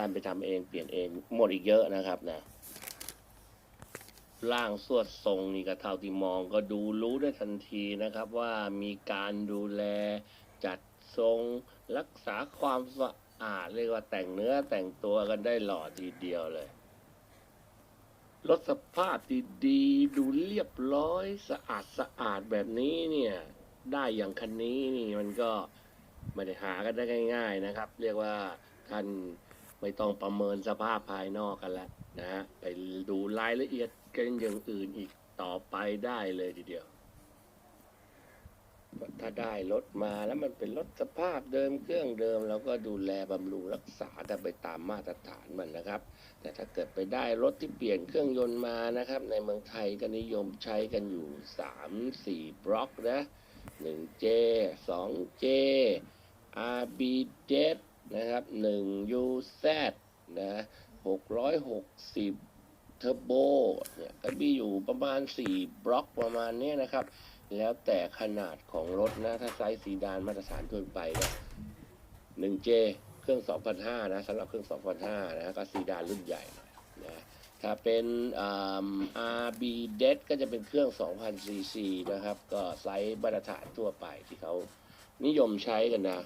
ท่านไปทำเองเปลี่ยนเองหมดอีกเยอะนะครับนะร่างสวดทรงนี่ก็เท่าที่มองก็ดูรู้ได้ทันทีนะครับ ว่ามีการดูแลจัดทรงรักษาความสะอาดเรียกว่าแต่งเนื้อแต่งตัวกันได้หล่อทีเดียวเลยรถสภาพดีๆดูเรียบร้อยสะอาดสะอาดแบบนี้เนี่ย ได้อย่างคันนี้นี่มันก็ไม่ได้หากันได้ง่าย ๆนะครับ เรียกว่าท่าน ไม่ต้องประเมินสภาพภายนอกกันแล้วนะฮะไปดูรายละเอียดกันอย่างอื่นอีกต่อไปได้เลยทีเดียว ถ้าได้รถมาแล้วมันเป็นรถสภาพเดิมเครื่องเดิมเราก็ดูแลบำรุงรักษาแต่ไปตามมาตรฐานมันนะครับ แต่ถ้าเกิดไปได้รถที่เปลี่ยนเครื่องยนต์มานะครับ ในเมืองไทยก็นิยมใช้กันอยู่ 3 4 บล็อกนะ 1J 2J RB d e นะครับ1 UZ นะ660เทอร์โบเนี่ยก็มีอยู่ประมาณ 4 บล็อกประมาณนี้นะครับ แล้วแต่ขนาดของรถนะ ถ้าไซส์ซีดานมาตรฐานทั่วไปก็ 1J เครื่อง2,500นะสำหรับเครื่อง2,500นะก็ซีดานรุ่นใหญ่หน่อยนะถ้าเป็นอ่า RB dead ก็จะเป็นเครื่อง 2,000 cc นะครับ ก็ไซส์มาตรฐานทั่วไปที่เขานิยมใช้กันนะ